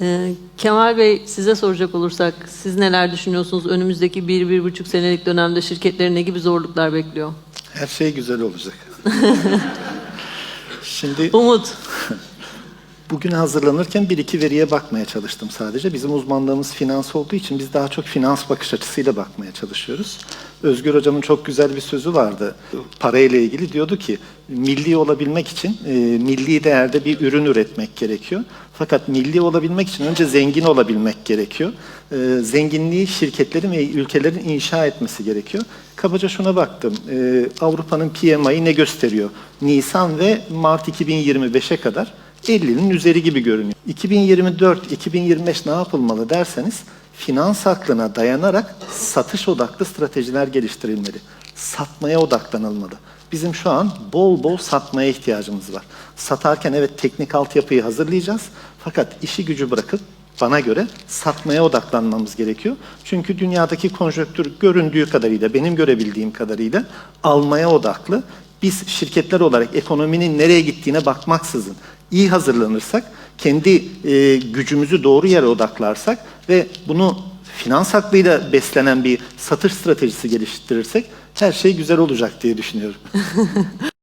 Ee, Kemal Bey size soracak olursak siz neler düşünüyorsunuz? Önümüzdeki bir, bir buçuk senelik dönemde şirketleri ne gibi zorluklar bekliyor? Her şey güzel olacak. Şimdi Umut. Bugün hazırlanırken bir iki veriye bakmaya çalıştım sadece. Bizim uzmanlığımız finans olduğu için biz daha çok finans bakış açısıyla bakmaya çalışıyoruz. Özgür Hocam'ın çok güzel bir sözü vardı. Parayla ilgili diyordu ki milli olabilmek için e, milli değerde bir ürün üretmek gerekiyor. Fakat milli olabilmek için önce zengin olabilmek gerekiyor. E, zenginliği şirketlerin ve ülkelerin inşa etmesi gerekiyor. Kabaca şuna baktım. E, Avrupa'nın PMI'yi ne gösteriyor? Nisan ve Mart 2025'e kadar 50'nin üzeri gibi görünüyor. 2024-2025 ne yapılmalı derseniz finans aklına dayanarak satış odaklı stratejiler geliştirilmeli. Satmaya odaklanılmalı. Bizim şu an bol bol satmaya ihtiyacımız var. Satarken evet teknik altyapıyı hazırlayacağız. Fakat işi gücü bırakıp bana göre satmaya odaklanmamız gerekiyor. Çünkü dünyadaki konjonktür göründüğü kadarıyla, benim görebildiğim kadarıyla almaya odaklı. Biz şirketler olarak ekonominin nereye gittiğine bakmaksızın iyi hazırlanırsak, kendi e, gücümüzü doğru yere odaklarsak ve bunu finans hakkıyla beslenen bir satış stratejisi geliştirirsek her şey güzel olacak diye düşünüyorum.